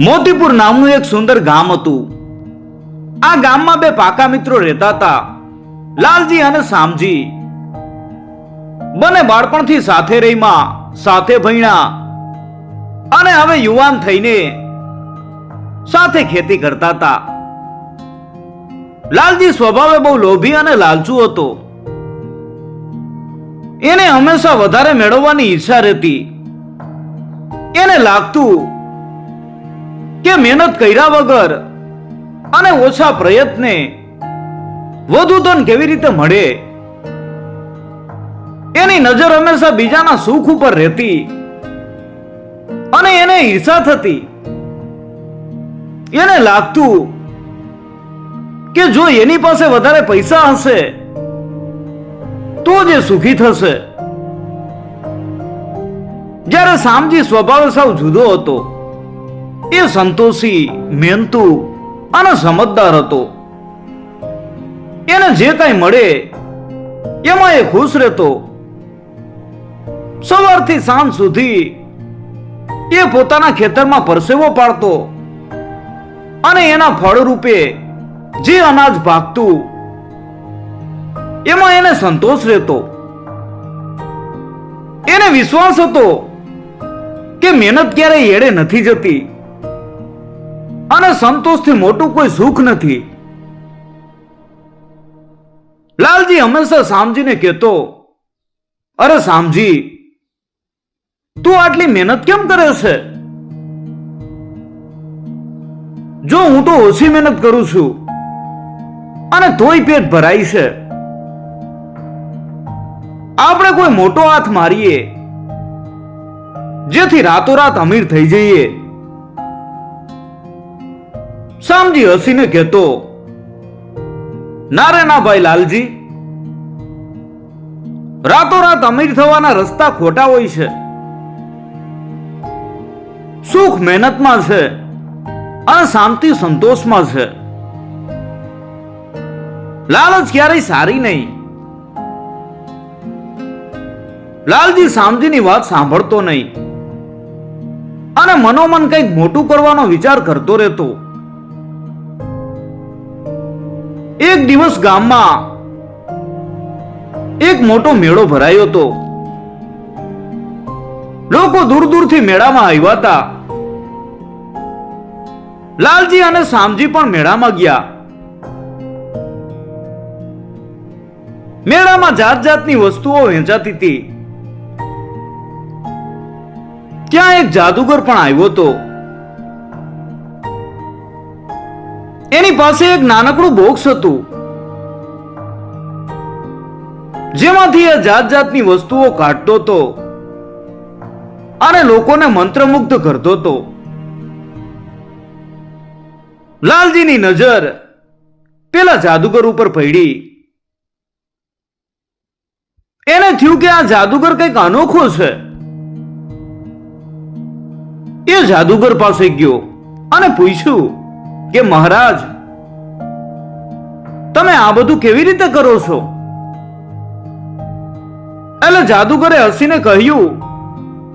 મોતીપુર નામનું એક સુંદર ગામ હતું. આ ગામમાં બે પાકા મિત્રો રહેતા હતા, લાલજી અને શામજી. બંને બાળપણથી સાથે રહીમાં, સાથે ભણ્યા અને હવે યુવાન થઈને સાથે ખેતી કરતા હતા. લાલજી સ્વભાવે બહુ લોભી અને લાલચુ હતો. એને હંમેશા વધારે મેળવવાની ઈચ્છા રહેતી. એને લાગતું કે મહેનત કર્યા વગર અને ઓછા પ્રયત્ને વધુ ધન કેવી રીતે મળે? એની નજર હંમેશા બીજાના સુખ ઉપર રહેતી અને એને ઈર્ષા થતી. એને લાગતું કે જો એની પાસે વધારે પૈસા હશે, તો જ સુખી થશે. જ્યારે શામજી સ્વભાવ સાવ જુદો હતો. એ સંતોષી મહેનતુ અને સમજદાર હતો. એને જે કાંઈ મળે, એમાં એ ખુશ રહેતો. સવારથી સાંજ સુધી એ પોતાના ખેતરમાં પરસેવો પાડતો અને એના ફળ રૂપે જે અનાજ ભાગતું, એમાં એને સંતોષ રહેતો. એને વિશ્વાસ હતો કે મહેનત ક્યારેય એડે નથી જતી. અને સંતોષથી મોટું કોઈ સુખ નથી. લાલજી હંમેશા શામજીને કહેતો, અરે શામજી તું આટલી મહેનત કેમ કરે છે? જો હું તો ઓછી મહેનત કરું છું, અને તોય પેટ ભરાય છે. આપણે કોઈ મોટો હાથ મારીએ, જેથી રાતોરાત અમીર થઈ જઈએ. શામજી હસીને કહેતો ના રે ના ભાઈ લાલજી, રાતોરાત અમીર થવાના રસ્તા ખોટા હોય છે. સુખ મહેનતમાં છે અને શાંતિ સંતોષમાં છે. લાલચ ક્યારેય સારી નહીં. લાલજી શામજીની વાત સાંભળતો નહીં અને મનોમન કંઈક મોટું કરવાનો વિચાર કરતો રહેતો. એક દિવસ ગામમાં એક મોટો મેળો ભરાયો હતો. લોકો દૂર દૂરથી મેળામાં આવ્યા હતા. લાલજી અને શામજી પણ મેળામાં ગયા. મેળામાં જાત જાતની વસ્તુઓ વેચાતી હતી. ત્યાં એક જાદુગર પણ આવ્યો હતો. એની પાસે એક નાનકડું બોક્સ હતું. જેમાંથી એ જાત જાતની વસ્તુઓ કાઢતો હતો અને લોકોને મંત્રમુગ્ધ કરતો હતો. લાલજીની નજર પેલા જાદુગર ઉપર પડી. એને થયું કે આ જાદુગર કંઈક અનોખો છે. એ જાદુગર પાસે ગયો અને પૂછ્યું કે મહારાજ તમે આ બધું કેવી રીતે કરો છો? એટલે જાદુગરે હસીને કહ્યું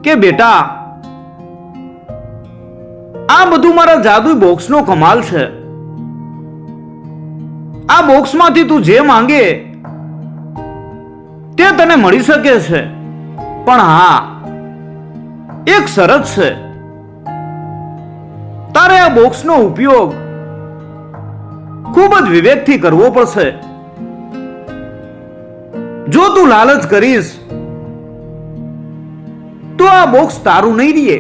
કે, બેટા, આ બધું મારા જાદુ બોક્સનો કમાલ છે. આ બોક્સમાંથી તું જે માંગે તે તને મળી શકે છે. પણ હા, એક શરત છે. તારે આ બોક્સનો ઉપયોગ ખૂબ જ વિવેકથી કરવો પડશે. જો તું લાલચ કરીશ, તો આ મોક્ષ તારું નહીં રહીએ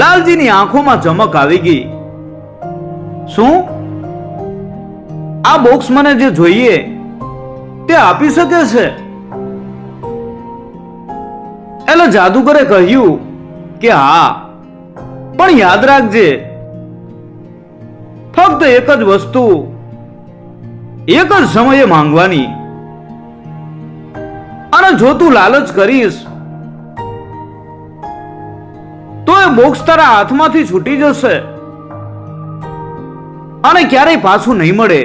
લાલજીની આંખોમાં ચમક આવી ગઈ. શું? આ બોક્સ મને જે જોઈએ, તે આપી શકે છે? એટલે જાદુગરે કહ્યું કે હા, પણ યાદ રાખજે ફક્ત એક જ વસ્તુ. એક જ સમયે માંગવાની. અને જો તું લાલચ કરીશ, તો એ બોક્સ તારા હાથમાંથી છૂટી જશે. અને ક્યારેય પાછું નહીં મળે.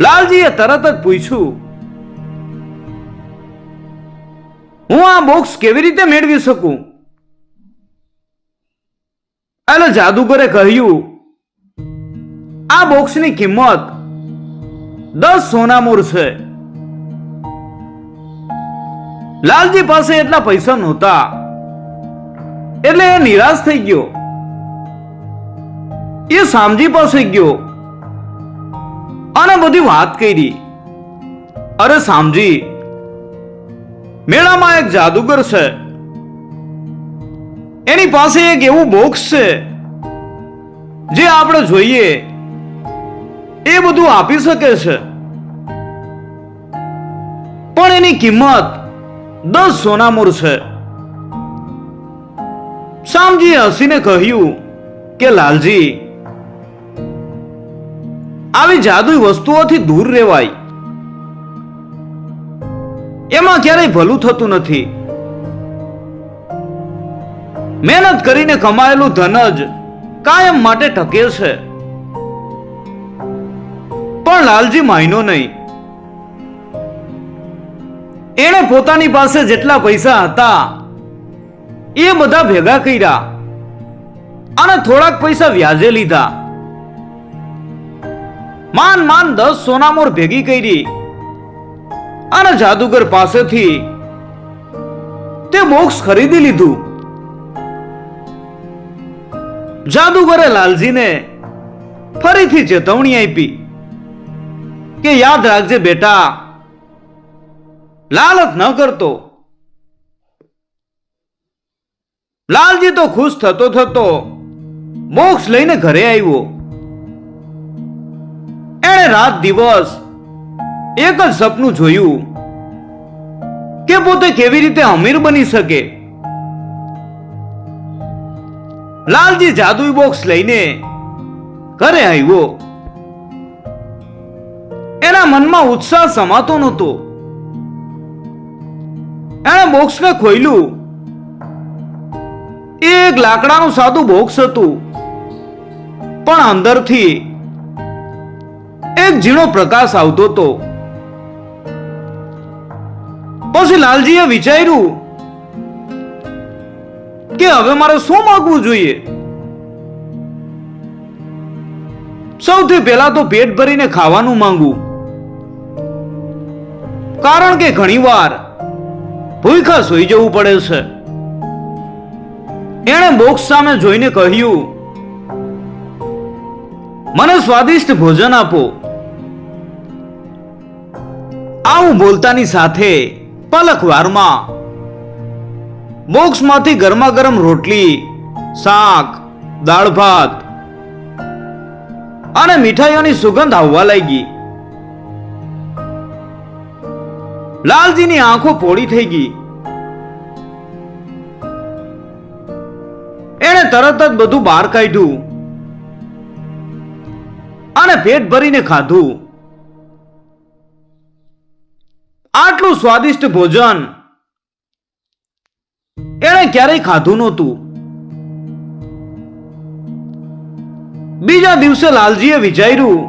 લાલજીએ તરત જ પૂછ્યું, હું આ બોક્સ કેવી રીતે મેળવી શકું? એટલે જાદુગરે કહ્યું, આ બોક્સની કિંમત દસ સોનામૂર છે. લાલજી પાસે એટલા પૈસા નહોતા, એટલે એ નિરાશ થઈ ગયો. એ સામજી પાસે ગયો અને બધી વાત કરી. અરે સામજી, મેળામાં એક જાદુગર છે. એની પાસે એક એવું બોક્સ છે, જે આપણે જોઈએ. એ બધું આપી શકે છે. પણ એની કિંમત દસ સોનામૂર છે. શામજીએ હસીને કહ્યું કે, લાલજી, આવી જાદુઈ વસ્તુઓથી દૂર રહેવાય. એમાં ક્યારેય ભલું થતું નથી. મહેનત કરીને કમાયેલું ધન જ કાયમ માટે ટકે છે. પણ લાલજી માયનો નહીં. એણે પોતાની પાસે જેટલા પૈસા હતા, એ બધા ભેગા કર્યા અને થોડાક પૈસા વ્યાજે લીધા. માન માન દસ સોનામોર ભેગી કરી અને જાદુગર પાસેથી તે બોક્સ ખરીદી લીધું. જાદુગરે લાલજીને ફરીથી ચેતવણી આપી કે યાદ રાખજે બેટા, લાલચ ન કરતો. લાલજી તો ખુશ થતો થતો મોક્ષ લઈને ઘરે આવ્યો. એણે રાત દિવસ એક જ સપનું જોયું કે પોતે કેવી રીતે અમીર બની શકે. લાલજી જાદુઈ બોક્સ લઈને ઘરે આવ્યો. એના મનમાં ઉત્સાહ સમાતો નહોતો. એણે બોક્સને ખોલ્યું એક લાકડાનું સાદું બોક્સ હતું. પણ અંદરથી એક ઝીણો પ્રકાશ આવતો હતો. પછી લાલજીએ વિચાર્યું કે હવે મારે શું માગવું જોઈએ? સૌથી પહેલા તો પેટ ભરીને ખાવાનું માંગવું. કારણ કે ઘણીવાર ભૂખા સૂઈ જવું પડે છે. એણે બોક્સ સામે જોઈને કહ્યું, મને સ્વાદિષ્ટ ભોજન આપો. આવું બોલતાની સાથે પલકવારમાં બોક્સમાંથી ગરમા ગરમ રોટલી, શાક, દાળ ભાત અને મીઠાઈઓની સુગંધ આવવા લાગી. લાલજીની આંખો પોળી થઈ ગઈ. એણે તરત જ બધું બહાર કાઢ્યું અને પેટ ભરીને ખાધું. આટલું સ્વાદિષ્ટ ભોજન એણે ક્યારેય ખાધું નહોતું. બીજા દિવસે લાલજીએ વિચાર્યું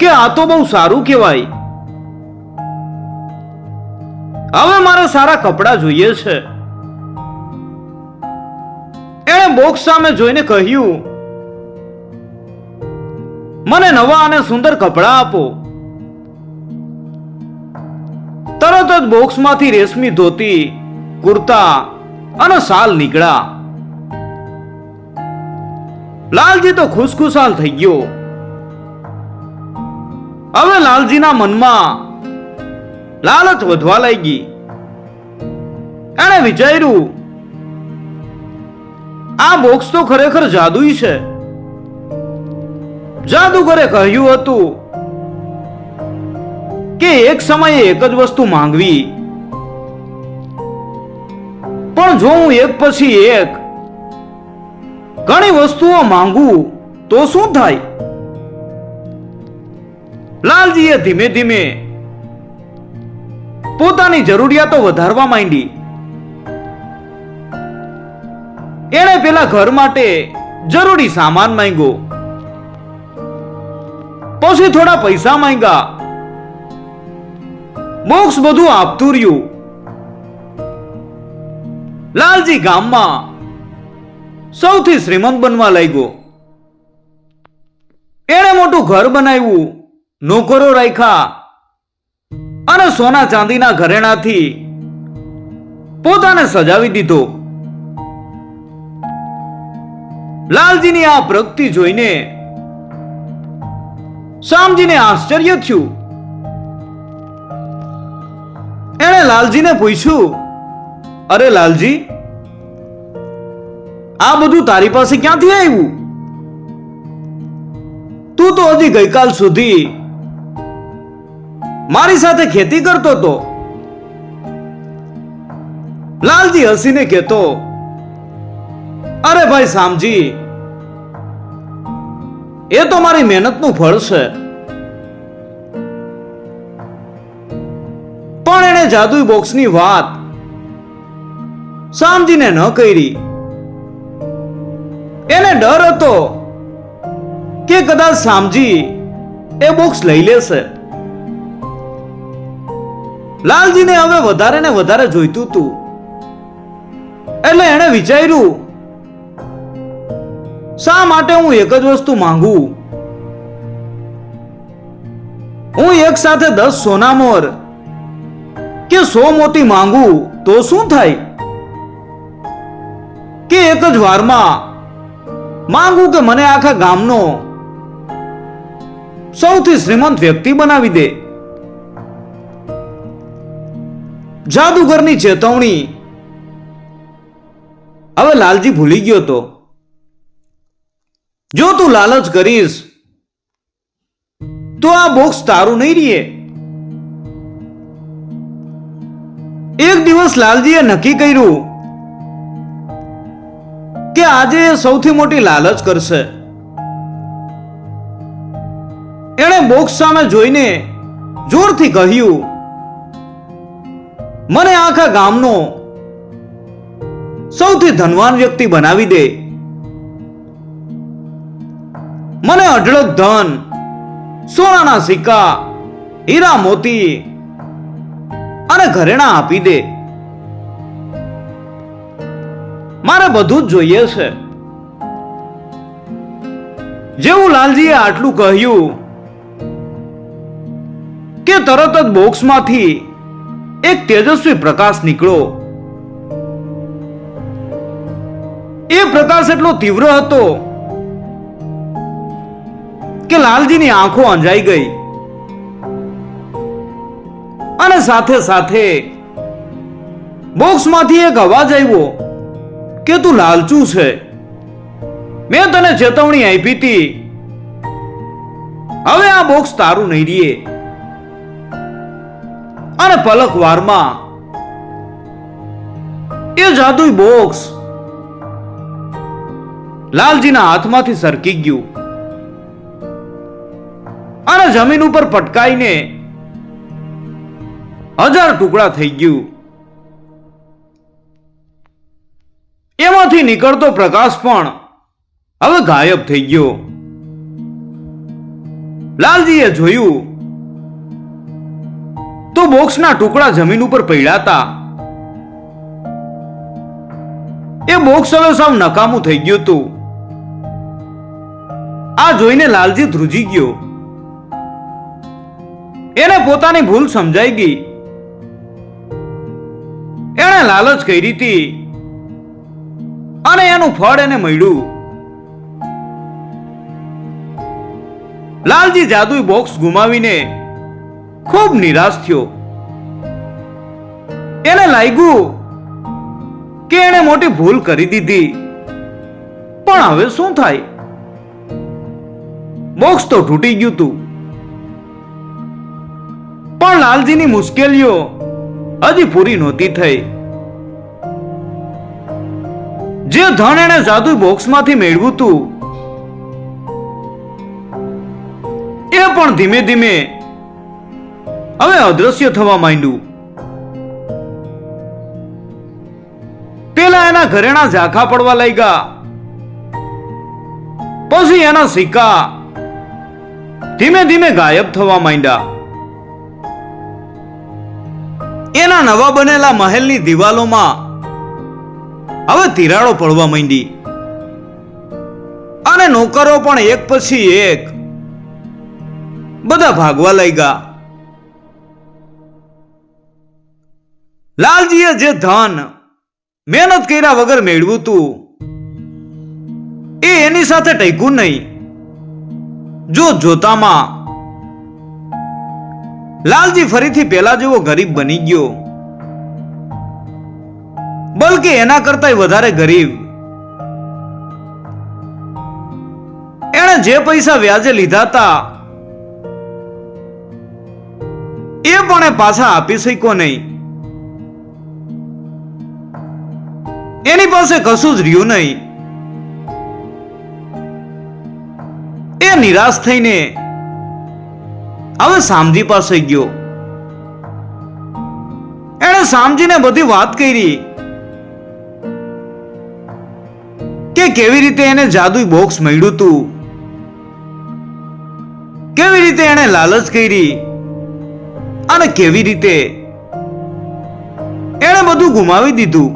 કે આ તો બહુ સારું કહેવાય. હવે મારે સારા કપડાં જોઈએ છે. એણે બોક્સ સામે જોઈને કહ્યું, મને નવા અને સુંદર કપડાં આપો. તરત જ બોક્સમાંથી રેશમી ધોતી, કુર્તા અને શાલ નીકળ્યા. લાલજી તો ખુશખુશાલ થઈ ગયો. હવે લાલજીના મનમાં લાલચ વધવા લાગી. એણે વિચાર્યું, આ બોક્સ તો ખરેખર જાદુઈ છે. જાદુગરે કહ્યું હતું કે એક સમયે એક જ વસ્તુ માંગવી. પણ જો હું એક પછી એક ઘણી વસ્તુઓ માંગું, તો શું થાય? લાલજીએ ધીમે ધીમે પોતાની જરૂરિયાતો વધારવા માંડી. એણે પેલા ઘર માટે જરૂરી સામાન માંગ્યો. પછી થોડા પૈસા માંગ્યા. મોક્ષ બધું આપતું રહ્યું. લાલજી ગામમાં સૌથી શ્રીમંત બનવા લાગ્યો. એણે મોટું ઘર બનાવ્યું, નોકરો રાખ્યા અને સોના ચાંદીના ઘરેણાથી પોતાને સજાવી દીધો. લાલજીની આ પ્રગતિ જોઈને શામજીને આશ્ચર્ય થયું. એણે લાલજીને પૂછ્યું, અરે લાલજી, આ બધું તારી પાસે ક્યાંથી આવ્યું? તું તો હજી ગઈકાલ સુધી મારી સાથે ખેતી કરતો હતો. લાલજી હસીને કહેતો, અરે ભાઈ સામજી, એ તો મારી મહેનતનું ફળ છે. જાદુઈ બોક્સની વાત શામજીને ન કરી. એને ડર હતો કે કદાચ શામજી એ બોક્સ લઈ લેશે. લાલજીને હવે વધારે ને વધારે જોઈતું હતું. એટલે એણે વિચાર્યું, શા માટે હું એક જ વસ્તુ માંગુ? હું એક સાથે દસ સોના મોર કે સો મોતી માંગું તો શું થાય? કે એક જ વારમાં માંગું કે મને આખા ગામનો સૌથી શ્રીમંત વ્યક્તિ બનાવી દે. જાદુગરની ચેતવણી હવે લાલજી ભૂલી ગયો તો. જો તું લાલચ કરીશ, તો આ બોક્સ તારું નહીં રહીએ એક દિવસ લાલજીએ નક્કી કર્યું કે આજે સૌથી મોટી લાલચ કરશે. એણે બોક્સ સામે જોઈને જોરથી કહ્યું, મને આખા ગામનો સૌથી ધનવાન વ્યક્તિ બનાવી દે. મને અઢળક ધન, સોનાના સિક્કા, હીરા મોતી અને ઘરેણા આપી દે. મારે બધું જ જોઈએ છે. જેવું લાલજીએ આટલું કહ્યું કે તરત જ બોક્સમાંથી એક તેજસ્વી પ્રકાશ નીકળો એ પ્રકાશ એટલો તીવ્ર હતો કે લાલજીની આંખો અંજાઈ ગઈ. અને સાથે સાથે બોક્સમાંથી એક અવાજ આવ્યો કે તું લાલચું છે. મેં તને ચેતવણી આપી હતી. હવે આ બોક્સ તારું નહીં રીએ અને પલક વારમાં એ જાદુઈ બોક્સ લાલજીના હાથમાંથી સરકી ગયું. અને જમીન ઉપર પટકાઈને હજાર ટુકડા થઈ ગયું. એમાંથી નીકળતો પ્રકાશ પણ હવે ગાયબ થઈ ગયો. લાલજીએ જોયું, તો બોક્સના ટુકડા જમીન ઉપર પડ્યા હતા એ બોક્સ હવે સાવ નકામું થઈ ગયું હતું. આ જોઈને લાલજી ધ્રુજી ગયો. એને પોતાની ભૂલ સમજાઈ ગઈ. એણે લાલચ કરી હતી. અને એનું ફળ એને મળ્યું. લાલજી જાદુઈ બોક્સ ગુમાવીને ખૂબ નિરાશ થયો. એને લાગ્યું કે એણે મોટી ભૂલ કરી દીધી. પણ હવે શું થાય? બોક્સ તો તૂટી ગયું તું. પણ લાલજીની મુશ્કેલીઓ હજી પૂરી નહોતી થઈ. જે ધન એણે જાદુ બોક્સમાંથી મેળવ્યું તું, એ પણ ધીમે ધીમે હવે અદ્રશ્ય થવા માંડ્યું. પેલા એના ઘરેણા ઝાંખા પડવા લાગ્યા. પછી એના સિક્કા ધીમે ધીમે ગાયબ થવા માંડ્યા. એના નવા બનેલા મહેલની દિવાલોમાં હવે તિરાડો પડવા માંડી. અને નોકરો પણ એક પછી એક બધા ભાગવા લાગ્યા. લાલજીએ જે ધન મહેનત કર્યા વગર મેળવ્યું તું એ એની સાથે ટક્યું નહીં. જો જોતામાં લાલજી ફરીથી પેલા જેવો ગરીબ બની ગયો. બલકે એના કરતા વધારે ગરીબ. એણે જે પૈસા વ્યાજે લીધા હતા, એ પણ એ પાછા આપી શક્યો નહીં. એની પાસે કશું જ રહ્યું નહીં. એ નિરાશ થઈને હવે સામજી પાસે ગયો. એણે સામજીને બધી વાત કરી કે કેવી રીતે એને જાદુઈ બોક્સ મળ્યું તું? કેવી રીતે એણે લાલચ કરી? અને કેવી રીતે? એણે બધું ગુમાવી દીધું.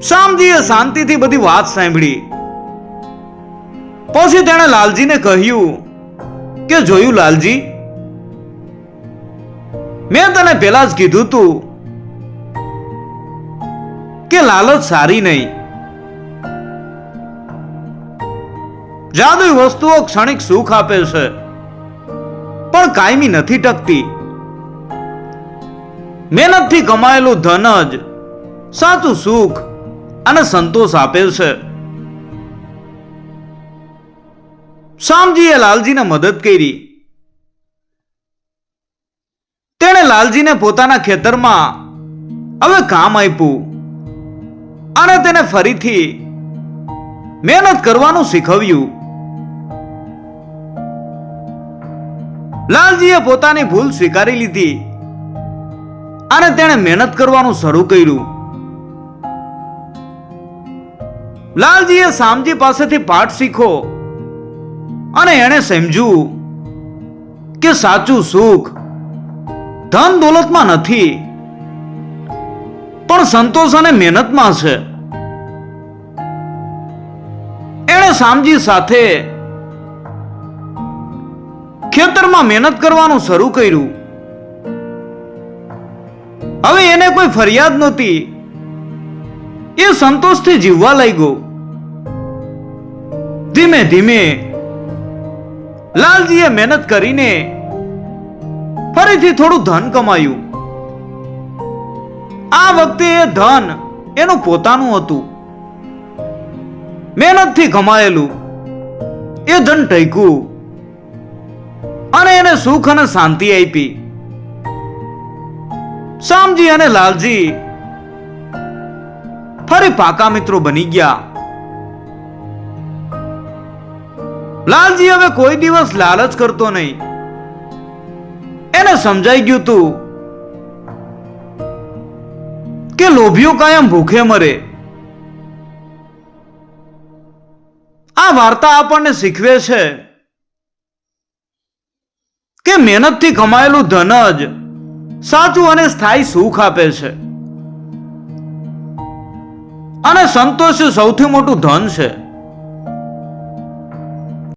શામજીએ શાંતિથી બધી વાત સાંભળી. પછી તેણે લાલજીને કહ્યું કે જોયું લાલજી, મેં તને પેલા જ કીધું તું કે લાલચ સારી નહીં. જાદુઈ વસ્તુઓ ક્ષણિક સુખ આપે છે, પણ કાયમી નથી ટકતી. મહેનતથી કમાયેલું ધન જ સાચું સુખ અને સંતોષ આપે છે. શામજીએ લાલજીને મદદ કરી. તેણે લાલજીને પોતાના ખેતરમાં હવે કામ આપ્યું અને તેને ફરીથી મહેનત કરવાનું શીખવ્યું. લાલજીએ પોતાની ભૂલ સ્વીકારી લીધી અને તેણે મહેનત કરવાનું શરૂ કર્યું. લાલજીએ શામજી પાસેથી પાઠ શીખો અને એણે સમજ્યું કે સાચું સુખ ધન દોલતમાં નથી, પણ સંતોષ અને મહેનતમાં છે. એણે સામજી સાથે ખેતરમાં મહેનત કરવાનું શરૂ કર્યું. હવે એને કોઈ ફરિયાદ નહોતી. એ સંતોષથી જીવવા લાગ્યો. ધીમે ધીમે લાલજીએ મહેનત કરીને ફરીથી થોડું ધન કમાયું. આ વખતે એ ધન એનું પોતાનું હતું. મહેનતથી કમાયેલું. એ ધન ટૈકું અને એને સુખ અને શાંતિ આપી. શામજી અને લાલજી ફરી પાકા મિત્રો બની ગયા. લાલજી હવે કોઈ દિવસ લાલચ કરતો નહીં. એને સમજાઈ ગયું તું કે લોભીઓ કાયમ ભૂખે મરે. આ વાર્તા આપણને શીખવે છે કે મહેનતથી કમાયેલું ધન જ સાચું અને સ્થાયી સુખ આપે છે. અને સંતોષ સૌથી મોટું ધન છે.